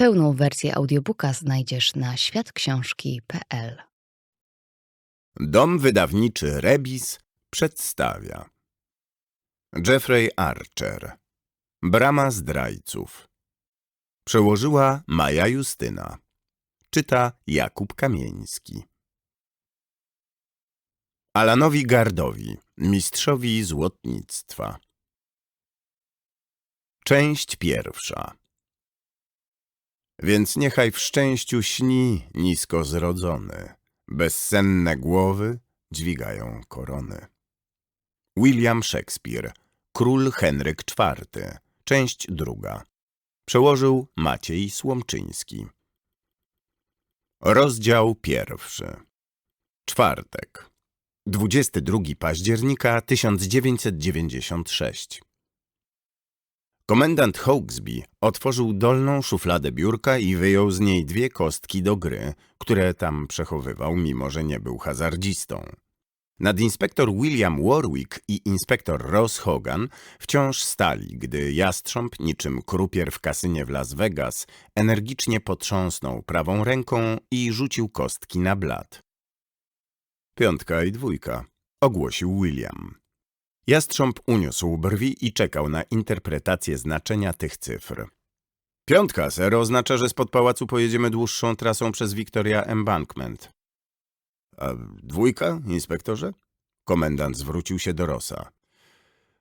Pełną wersję audiobooka znajdziesz na światksiążki.pl. Dom wydawniczy Rebis przedstawia. Jeffrey Archer. Brama zdrajców. Przełożyła Maja Justyna. Czyta Jakub Kamieński. Alanowi Gardowi, mistrzowi złotnictwa. Część pierwsza Więc niechaj w szczęściu śni nisko zrodzony, bezsenne głowy dźwigają korony. William Shakespeare, Król Henryk IV, część druga. Przełożył Maciej Słomczyński. Rozdział pierwszy. Czwartek. 22 października 1996. Komendant Hawksby otworzył dolną szufladę biurka i wyjął z niej dwie kostki do gry, które tam przechowywał, mimo że nie był hazardzistą. Nadinspektor William Warwick i inspektor Ross Hogan wciąż stali, gdy jastrząb, niczym krupier w kasynie w Las Vegas, energicznie potrząsnął prawą ręką i rzucił kostki na blat. Piątka i dwójka, ogłosił William. Jastrząb uniósł brwi i czekał na interpretację znaczenia tych cyfr. Piątka, ser, oznacza, że spod pałacu pojedziemy dłuższą trasą przez Victoria Embankment. A dwójka, inspektorze? Komendant zwrócił się do Rosa.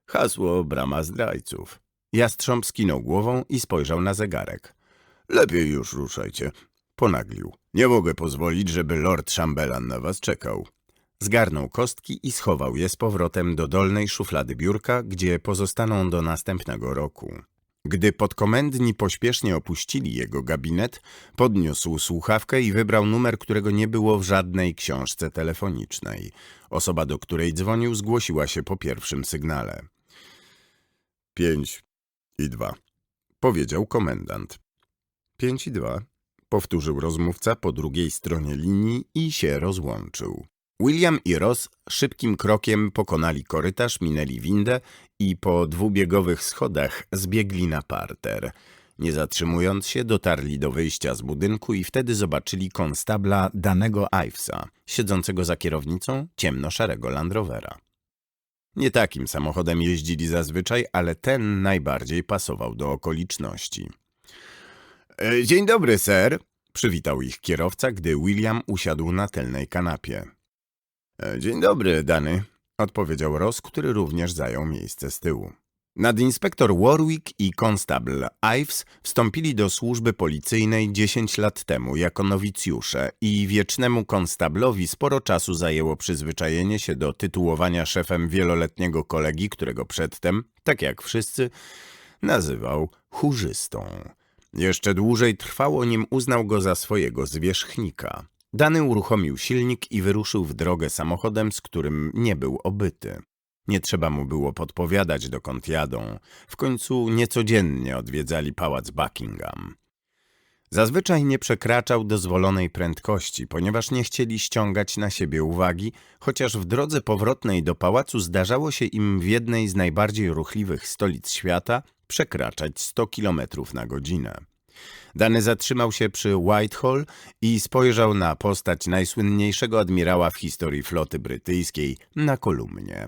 Hasło brama zdrajców. Jastrząb skinął głową i spojrzał na zegarek. Lepiej już ruszajcie. Ponaglił. Nie mogę pozwolić, żeby lord Chamberlain na was czekał. Zgarnął kostki i schował je z powrotem do dolnej szuflady biurka, gdzie pozostaną do następnego roku. Gdy podkomendni pośpiesznie opuścili jego gabinet, podniósł słuchawkę i wybrał numer, którego nie było w żadnej książce telefonicznej. Osoba, do której dzwonił, zgłosiła się po pierwszym sygnale. Pięć i dwa, powiedział komendant. Pięć i dwa, powtórzył rozmówca po drugiej stronie linii i się rozłączył. William i Ross szybkim krokiem pokonali korytarz, minęli windę i po dwubiegowych schodach zbiegli na parter. Nie zatrzymując się, dotarli do wyjścia z budynku i wtedy zobaczyli konstabla danego Ivesa, siedzącego za kierownicą ciemnoszarego Land Rovera. Nie takim samochodem jeździli zazwyczaj, ale ten najbardziej pasował do okoliczności. "E, Dzień dobry, ser, przywitał ich kierowca, gdy William usiadł na tylnej kanapie. "E, Dzień dobry, Dany, odpowiedział Ross, który również zajął miejsce z tyłu. Nadinspektor Warwick i konstabl Ives wstąpili do służby policyjnej 10 lat temu jako nowicjusze i wiecznemu konstablowi sporo czasu zajęło przyzwyczajenie się do tytułowania szefem wieloletniego kolegi, którego przedtem, tak jak wszyscy, nazywał chórzystą. Jeszcze dłużej trwało, nim uznał go za swojego zwierzchnika. Dany uruchomił silnik i wyruszył w drogę samochodem, z którym nie był obyty. Nie trzeba mu było podpowiadać, dokąd jadą. W końcu niecodziennie odwiedzali pałac Buckingham. Zazwyczaj nie przekraczał dozwolonej prędkości, ponieważ nie chcieli ściągać na siebie uwagi, chociaż w drodze powrotnej do pałacu zdarzało się im w jednej z najbardziej ruchliwych stolic świata przekraczać 100 km na godzinę. Dany zatrzymał się przy Whitehall i spojrzał na postać najsłynniejszego admirała w historii floty brytyjskiej na kolumnie.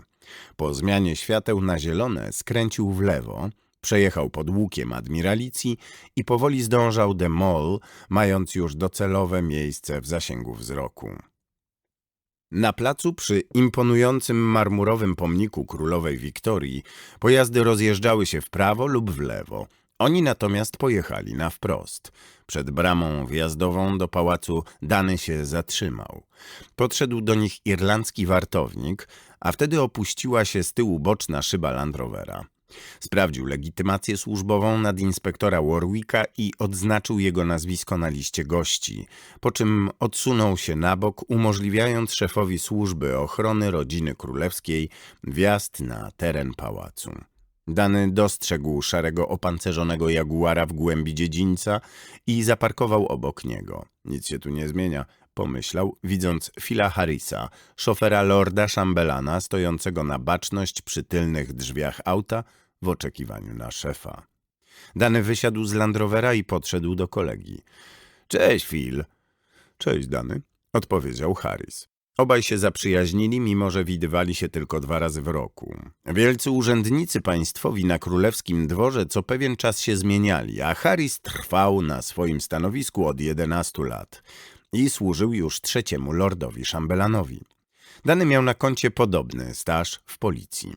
Po zmianie świateł na zielone skręcił w lewo, przejechał pod łukiem admiralicji i powoli zdążał de Mall, mając już docelowe miejsce w zasięgu wzroku. Na placu przy imponującym marmurowym pomniku królowej Wiktorii pojazdy rozjeżdżały się w prawo lub w lewo. Oni natomiast pojechali na wprost. Przed bramą wjazdową do pałacu Dany się zatrzymał. Podszedł do nich irlandzki wartownik, a wtedy opuściła się z tyłu boczna szyba Land Rovera. Sprawdził legitymację służbową nadinspektora Warwicka i odznaczył jego nazwisko na liście gości, po czym odsunął się na bok, umożliwiając szefowi służby ochrony rodziny królewskiej wjazd na teren pałacu. Dany dostrzegł szarego opancerzonego jaguara w głębi dziedzińca i zaparkował obok niego. Nic się tu nie zmienia, pomyślał, widząc Phila Harrisa, szofera lorda Chambellana, stojącego na baczność przy tylnych drzwiach auta w oczekiwaniu na szefa. Dany wysiadł z Land Rovera i podszedł do kolegi. Cześć, Phil. Cześć, Dany, odpowiedział Harris. Obaj się zaprzyjaźnili, mimo że widywali się tylko dwa razy w roku. Wielcy urzędnicy państwowi na królewskim dworze co pewien czas się zmieniali, a Harris trwał na swoim stanowisku od 11 lat i służył już trzeciemu lordowi szambelanowi. Dany miał na koncie podobny staż w policji.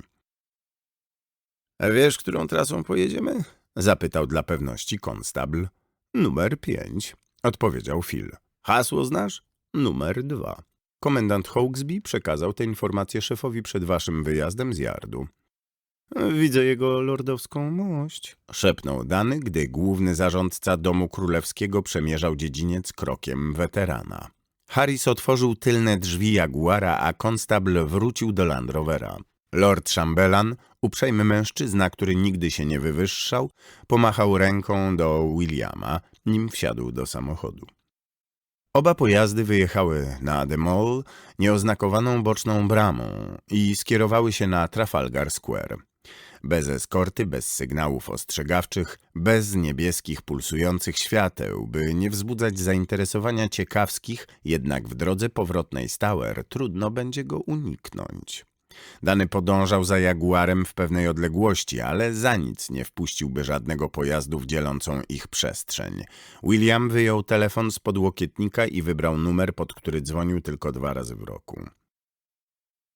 Wiesz, którą trasą pojedziemy? Zapytał dla pewności konstabl. Numer pięć, odpowiedział Phil. Hasło znasz? Numer dwa. Komendant Hawksby przekazał tę informację szefowi przed waszym wyjazdem z jardu. Widzę jego lordowską mość, szepnął Dany, gdy główny zarządca domu królewskiego przemierzał dziedziniec krokiem weterana. Harris otworzył tylne drzwi Jaguara, a konstabl wrócił do Land Rovera. Lord Chamberlain, uprzejmy mężczyzna, który nigdy się nie wywyższał, pomachał ręką do Williama, nim wsiadł do samochodu. Oba pojazdy wyjechały na The Mall nieoznakowaną boczną bramą i skierowały się na Trafalgar Square. Bez eskorty, bez sygnałów ostrzegawczych, bez niebieskich pulsujących świateł, by nie wzbudzać zainteresowania ciekawskich, jednak w drodze powrotnej z trudno będzie go uniknąć. Dany podążał za Jaguarem w pewnej odległości, ale za nic nie wpuściłby żadnego pojazdu w dzielącą ich przestrzeń. William wyjął telefon z podłokietnika i wybrał numer, pod który dzwonił tylko dwa razy w roku.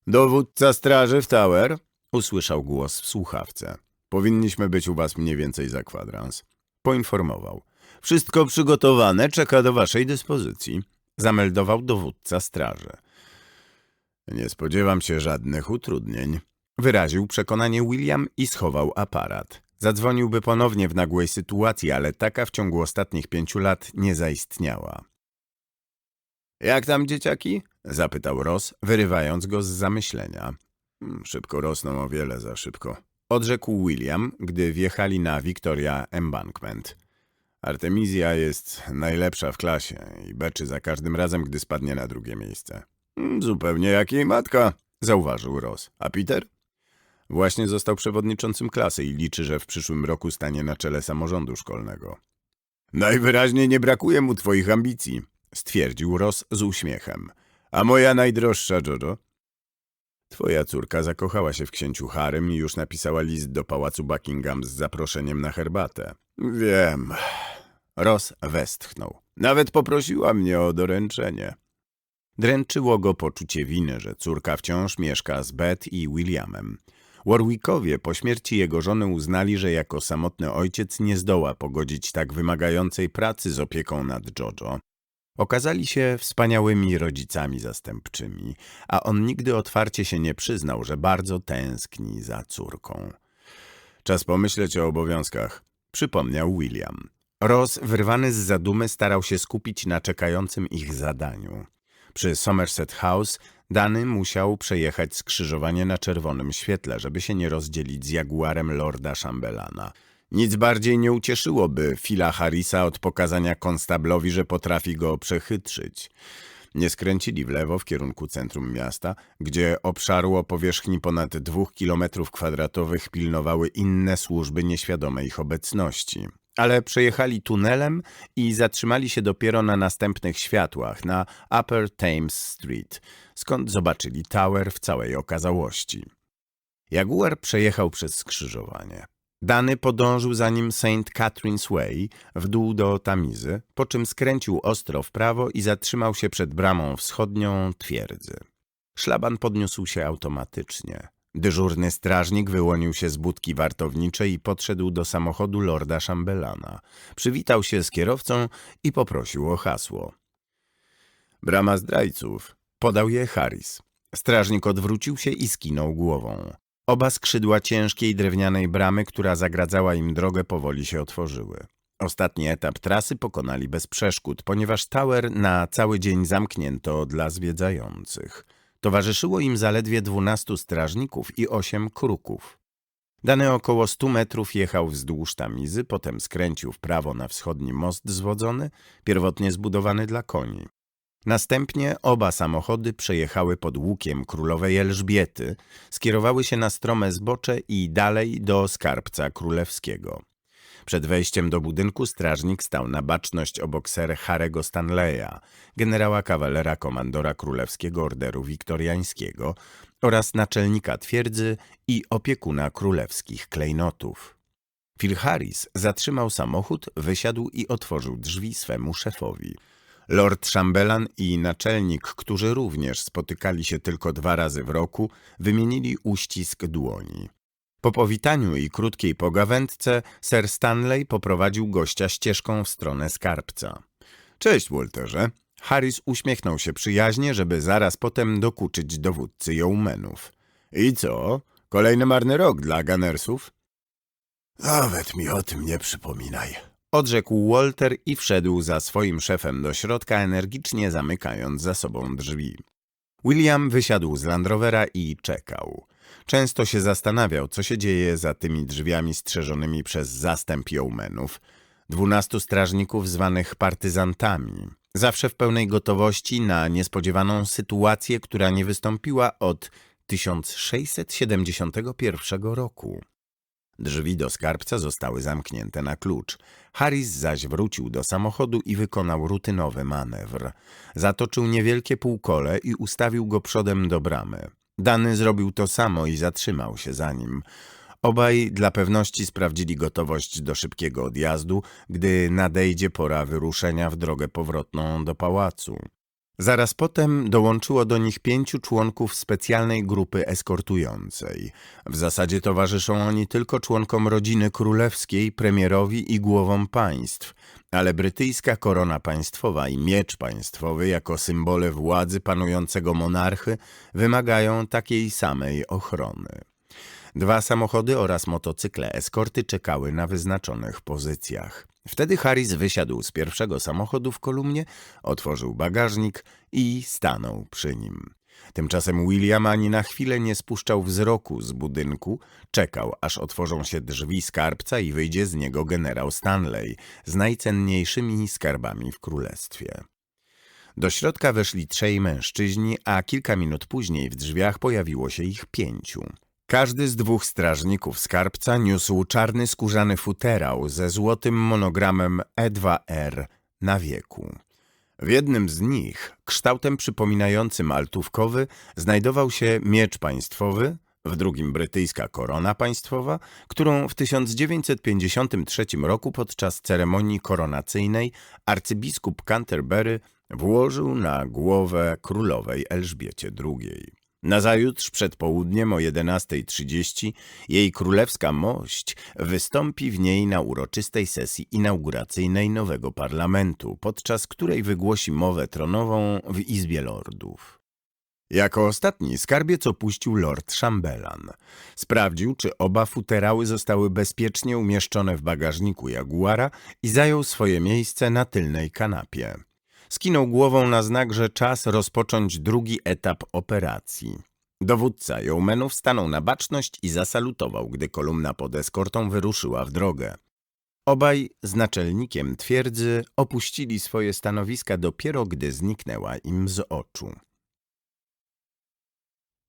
Dowódca straży w Tower, usłyszał głos w słuchawce. Powinniśmy być u was mniej więcej za kwadrans. Poinformował. Wszystko przygotowane, czeka do waszej dyspozycji. Zameldował dowódca straży. Nie spodziewam się żadnych utrudnień. Wyraził przekonanie William i schował aparat. Zadzwoniłby ponownie w nagłej sytuacji, ale taka w ciągu ostatnich pięciu lat nie zaistniała. Jak tam dzieciaki? zapytał Ross, wyrywając go z zamyślenia. "Hmm, Szybko rosną o wiele za szybko. Odrzekł William, gdy wjechali na Victoria Embankment. Artemizja jest najlepsza w klasie i beczy za każdym razem, gdy spadnie na drugie miejsce. "Mm, Zupełnie jak jej matka, zauważył Ross. A Peter? Właśnie został przewodniczącym klasy i liczy, że w przyszłym roku stanie na czele samorządu szkolnego. Najwyraźniej nie brakuje mu twoich ambicji, stwierdził Ross z uśmiechem. A moja najdroższa, Jojo? Twoja córka zakochała się w księciu Harym i już napisała list do pałacu Buckingham z zaproszeniem na herbatę. Wiem. Ross westchnął. Nawet poprosiła mnie o doręczenie. Dręczyło go poczucie winy, że córka wciąż mieszka z Beth i Williamem. Warwickowie po śmierci jego żony uznali, że jako samotny ojciec nie zdoła pogodzić tak wymagającej pracy z opieką nad Jojo. Okazali się wspaniałymi rodzicami zastępczymi, a on nigdy otwarcie się nie przyznał, że bardzo tęskni za córką. Czas pomyśleć o obowiązkach, przypomniał William. Ross, wyrwany z zadumy, starał się skupić na czekającym ich zadaniu. Przy Somerset House Dany musiał przejechać skrzyżowanie na czerwonym świetle, żeby się nie rozdzielić z Jaguarem Lorda Chambellana. Nic bardziej nie ucieszyłoby Phila Harrisa od pokazania konstablowi, że potrafi go przechytrzyć. Nie skręcili w lewo w kierunku centrum miasta, gdzie obszaru o powierzchni ponad dwóch kilometrów kwadratowych pilnowały inne służby nieświadome ich obecności. Ale przejechali tunelem i zatrzymali się dopiero na następnych światłach na Upper Thames Street, skąd zobaczyli Tower w całej okazałości. Jaguar przejechał przez skrzyżowanie. Dany podążył za nim St. Catherine's Way w dół do Tamizy, po czym skręcił ostro w prawo i zatrzymał się przed bramą wschodnią twierdzy. Szlaban podniósł się automatycznie. Dyżurny strażnik wyłonił się z budki wartowniczej i podszedł do samochodu lorda Chambellana. Przywitał się z kierowcą i poprosił o hasło. Brama zdrajców. Podał je Harris. Strażnik odwrócił się i skinął głową. Oba skrzydła ciężkiej drewnianej bramy, która zagradzała im drogę, powoli się otworzyły. Ostatni etap trasy pokonali bez przeszkód, ponieważ Tower na cały dzień zamknięto dla zwiedzających. Towarzyszyło im zaledwie dwunastu strażników i osiem kruków. Dany około stu metrów jechał wzdłuż Tamizy, potem skręcił w prawo na wschodni most zwodzony, pierwotnie zbudowany dla koni. Następnie oba samochody przejechały pod łukiem królowej Elżbiety, skierowały się na strome zbocze i dalej do skarbca królewskiego. Przed wejściem do budynku strażnik stał na baczność obok ser Harego Stanleya, generała kawalera komandora Królewskiego Orderu Wiktoriańskiego oraz naczelnika twierdzy i opiekuna królewskich klejnotów. Phil Harris zatrzymał samochód, wysiadł i otworzył drzwi swemu szefowi. Lord Chamberlain i naczelnik, którzy również spotykali się tylko dwa razy w roku, wymienili uścisk dłoni. Po powitaniu i krótkiej pogawędce Sir Stanley poprowadził gościa ścieżką w stronę skarbca. Cześć, Walterze. Harris uśmiechnął się przyjaźnie, żeby zaraz potem dokuczyć dowódcy Yeomanów. I co? Kolejny marny rok dla Gunnersów? Nawet mi o tym nie przypominaj. Odrzekł Walter i wszedł za swoim szefem do środka, energicznie zamykając za sobą drzwi. William wysiadł z Land Rovera i czekał. Często się zastanawiał, co się dzieje za tymi drzwiami strzeżonymi przez zastęp yeomenów, dwunastu strażników zwanych partyzantami, zawsze w pełnej gotowości na niespodziewaną sytuację, która nie wystąpiła od 1671 roku. Drzwi do skarbca zostały zamknięte na klucz. Harris zaś wrócił do samochodu i wykonał rutynowy manewr. Zatoczył niewielkie półkole i ustawił go przodem do bramy. Dany zrobił to samo i zatrzymał się za nim. Obaj dla pewności sprawdzili gotowość do szybkiego odjazdu, gdy nadejdzie pora wyruszenia w drogę powrotną do pałacu. Zaraz potem dołączyło do nich pięciu członków specjalnej grupy eskortującej. W zasadzie towarzyszą oni tylko członkom rodziny królewskiej, premierowi i głowom państw, ale brytyjska korona państwowa i miecz państwowy jako symbole władzy panującego monarchy wymagają takiej samej ochrony. Dwa samochody oraz motocykle eskorty czekały na wyznaczonych pozycjach. Wtedy Harris wysiadł z pierwszego samochodu w kolumnie, otworzył bagażnik i stanął przy nim. Tymczasem William ani na chwilę nie spuszczał wzroku z budynku, czekał, aż otworzą się drzwi skarbca i wyjdzie z niego generał Stanley z najcenniejszymi skarbami w królestwie. Do środka weszli trzej mężczyźni, a kilka minut później w drzwiach pojawiło się ich pięciu. Każdy z dwóch strażników skarbca niósł czarny skórzany futerał ze złotym monogramem E2R na wieku. W jednym z nich, kształtem przypominającym altówkowy, znajdował się miecz państwowy, w drugim brytyjska korona państwowa, którą w 1953 roku podczas ceremonii koronacyjnej arcybiskup Canterbury włożył na głowę królowej Elżbiecie II. Nazajutrz przed południem o 11.30 jej królewska mość wystąpi w niej na uroczystej sesji inauguracyjnej nowego parlamentu, podczas której wygłosi mowę tronową w Izbie Lordów. Jako ostatni skarbiec opuścił Lord Chamberlain. Sprawdził, czy oba futerały zostały bezpiecznie umieszczone w bagażniku Jaguara i zajął swoje miejsce na tylnej kanapie. Skinął głową na znak, że czas rozpocząć drugi etap operacji. Dowódca Yeomanów stanął na baczność i zasalutował, gdy kolumna pod eskortą wyruszyła w drogę. Obaj z naczelnikiem twierdzy opuścili swoje stanowiska dopiero, gdy zniknęła im z oczu.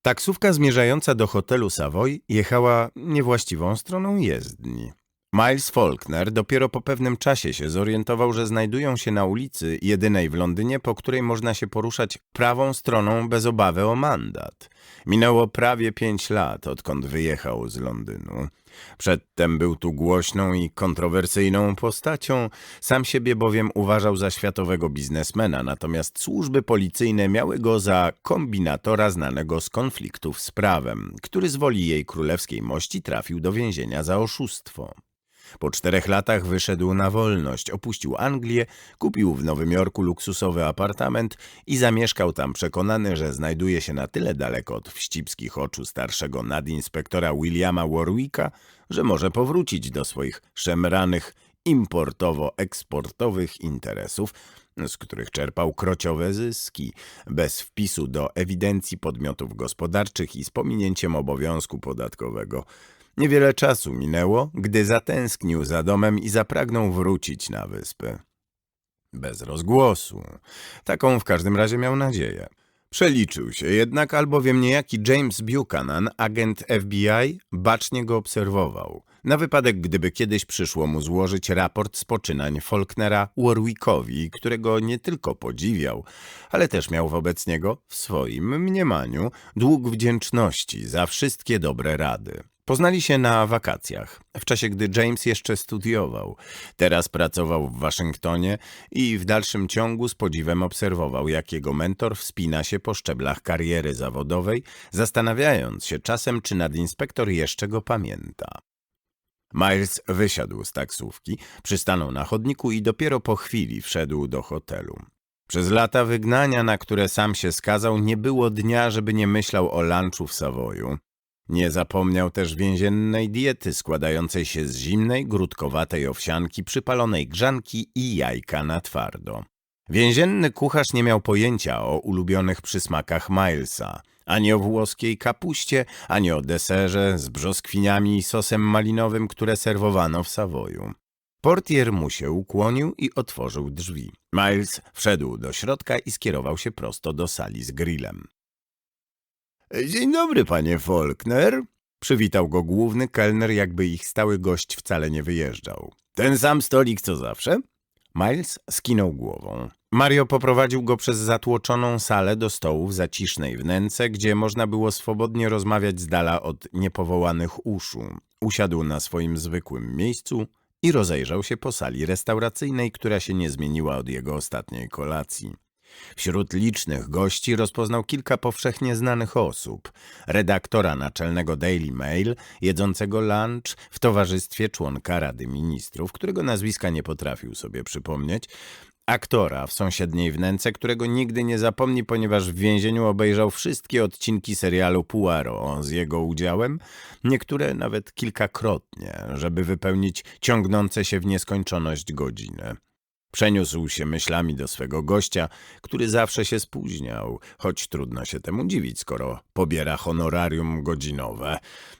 Taksówka zmierzająca do hotelu Savoy jechała niewłaściwą stroną jezdni. Miles Faulkner dopiero po pewnym czasie się zorientował, że znajdują się na ulicy jedynej w Londynie, po której można się poruszać prawą stroną bez obawy o mandat. Minęło prawie pięć lat, odkąd wyjechał z Londynu. Przedtem był tu głośną i kontrowersyjną postacią, sam siebie bowiem uważał za światowego biznesmena, natomiast służby policyjne miały go za kombinatora znanego z konfliktów z prawem, który z woli jej królewskiej mości trafił do więzienia za oszustwo. Po czterech latach wyszedł na wolność, opuścił Anglię, kupił w Nowym Jorku luksusowy apartament i zamieszkał tam przekonany, że znajduje się na tyle daleko od wścibskich oczu starszego nadinspektora Williama Warwicka, że może powrócić do swoich szemranych, importowo-eksportowych interesów, z których czerpał krociowe zyski, bez wpisu do ewidencji podmiotów gospodarczych i z pominięciem obowiązku podatkowego. Niewiele czasu minęło, gdy zatęsknił za domem i zapragnął wrócić na wyspę. Bez rozgłosu. Taką w każdym razie miał nadzieję. Przeliczył się jednak, albowiem niejaki James Buchanan, agent FBI, bacznie go obserwował. Na wypadek, gdyby kiedyś przyszło mu złożyć raport z poczynań Faulknera Warwickowi, którego nie tylko podziwiał, ale też miał wobec niego, w swoim mniemaniu, dług wdzięczności za wszystkie dobre rady. Poznali się na wakacjach, w czasie gdy James jeszcze studiował. Teraz pracował w Waszyngtonie i w dalszym ciągu z podziwem obserwował, jak jego mentor wspina się po szczeblach kariery zawodowej, zastanawiając się czasem, czy nadinspektor jeszcze go pamięta. Miles wysiadł z taksówki, przystanął na chodniku i dopiero po chwili wszedł do hotelu. Przez lata wygnania, na które sam się skazał, nie było dnia, żeby nie myślał o lunchu w Savoyu. Nie zapomniał też więziennej diety składającej się z zimnej, grudkowatej owsianki, przypalonej grzanki i jajka na twardo. Więzienny kucharz nie miał pojęcia o ulubionych przysmakach Milesa, ani o włoskiej kapuście, ani o deserze z brzoskwiniami i sosem malinowym, które serwowano w Savoyu. Portier mu się ukłonił i otworzył drzwi. Miles wszedł do środka i skierował się prosto do sali z grillem. Dzień dobry, panie Faulkner. Przywitał go główny kelner, jakby ich stały gość wcale nie wyjeżdżał. Ten sam stolik co zawsze? Miles skinął głową. Mario poprowadził go przez zatłoczoną salę do stołu w zacisznej wnęce, gdzie można było swobodnie rozmawiać z dala od niepowołanych uszu. Usiadł na swoim zwykłym miejscu i rozejrzał się po sali restauracyjnej, która się nie zmieniła od jego ostatniej kolacji. Wśród licznych gości rozpoznał kilka powszechnie znanych osób. Redaktora naczelnego Daily Mail, jedzącego lunch w towarzystwie członka Rady Ministrów, którego nazwiska nie potrafił sobie przypomnieć, aktora w sąsiedniej wnęce, którego nigdy nie zapomni, ponieważ w więzieniu obejrzał wszystkie odcinki serialu Poirot z jego udziałem, niektóre nawet kilkakrotnie, żeby wypełnić ciągnące się w nieskończoność godziny. Przeniósł się myślami do swego gościa, który zawsze się spóźniał, choć trudno się temu dziwić, skoro pobiera honorarium godzinowe.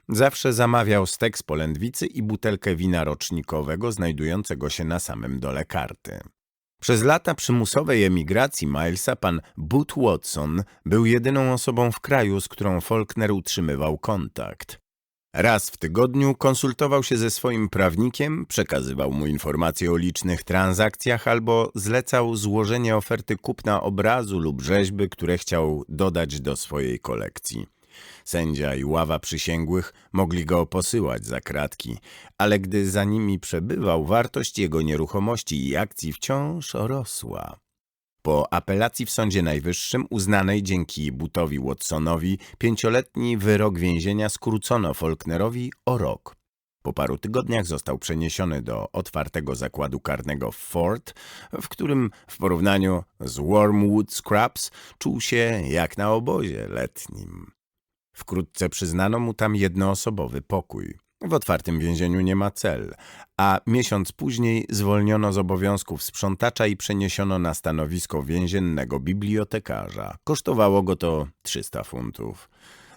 Zawsze zamawiał stek z polędwicy i butelkę wina rocznikowego znajdującego się na samym dole karty. Przez lata przymusowej emigracji Milesa pan Boot Watson był jedyną osobą w kraju, z którą Faulkner utrzymywał kontakt. Raz w tygodniu konsultował się ze swoim prawnikiem, przekazywał mu informacje o licznych transakcjach albo zlecał złożenie oferty kupna obrazu lub rzeźby, które chciał dodać do swojej kolekcji. Sędzia i ława przysięgłych mogli go posyłać za kratki, ale gdy za nimi przebywał, wartość jego nieruchomości i akcji wciąż rosła. Po apelacji w Sądzie Najwyższym uznanej dzięki Butowi Watsonowi pięcioletni wyrok więzienia skrócono Faulknerowi o rok. Po paru tygodniach został przeniesiony do otwartego zakładu karnego Fort, w którym w porównaniu z Wormwood Scrubs czuł się jak na obozie letnim. Wkrótce przyznano mu tam jednoosobowy pokój. W otwartym więzieniu nie ma cel, a miesiąc później zwolniono z obowiązków sprzątacza i przeniesiono na stanowisko więziennego bibliotekarza. Kosztowało go to 300 funtów.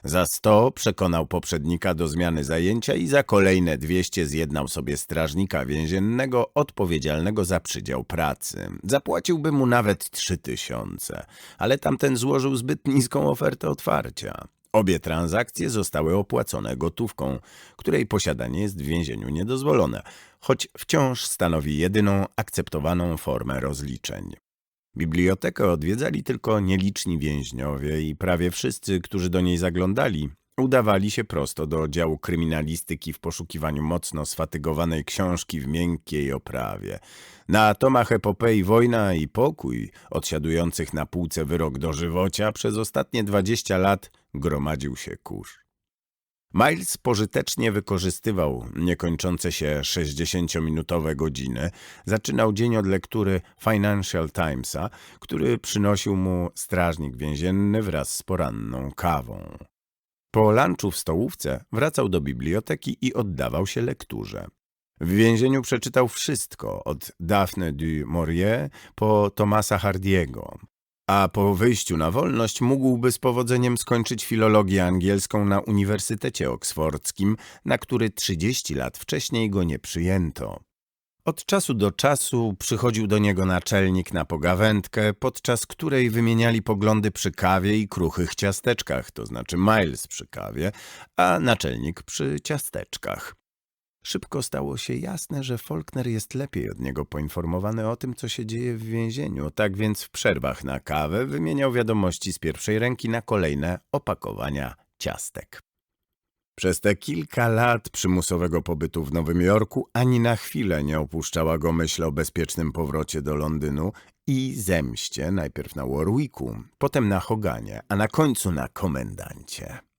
Za 100 przekonał poprzednika do zmiany zajęcia i za kolejne 200 zjednał sobie strażnika więziennego odpowiedzialnego za przydział pracy. Zapłaciłby mu nawet 3000, ale tamten złożył zbyt niską ofertę otwarcia. Obie transakcje zostały opłacone gotówką, której posiadanie jest w więzieniu niedozwolone, choć wciąż stanowi jedyną akceptowaną formę rozliczeń. Bibliotekę odwiedzali tylko nieliczni więźniowie i prawie wszyscy, którzy do niej zaglądali, udawali się prosto do działu kryminalistyki w poszukiwaniu mocno sfatygowanej książki w miękkiej oprawie. Na tomach epopei Wojna i Pokój, odsiadujących na półce wyrok dożywocia, przez ostatnie 20 lat gromadził się kurz. Miles pożytecznie wykorzystywał niekończące się 60-minutowe godziny. Zaczynał dzień od lektury Financial Timesa, który przynosił mu strażnik więzienny wraz z poranną kawą. Po lunchu w stołówce wracał do biblioteki i oddawał się lekturze. W więzieniu przeczytał wszystko, od Daphne du Maurier po Thomasa Hardiego, a po wyjściu na wolność mógłby z powodzeniem skończyć filologię angielską na Uniwersytecie Oksfordzkim, na który 30 lat wcześniej go nie przyjęto. Od czasu do czasu przychodził do niego naczelnik na pogawędkę, podczas której wymieniali poglądy przy kawie i kruchych ciasteczkach, to znaczy Miles przy kawie, a naczelnik przy ciasteczkach. Szybko stało się jasne, że Faulkner jest lepiej od niego poinformowany o tym, co się dzieje w więzieniu, tak więc w przerwach na kawę wymieniał wiadomości z pierwszej ręki na kolejne opakowania ciastek. Przez te kilka lat przymusowego pobytu w Nowym Jorku ani na chwilę nie opuszczała go myśl o bezpiecznym powrocie do Londynu i zemście najpierw na Warwicku, potem na Hoganie, a na końcu na komendancie.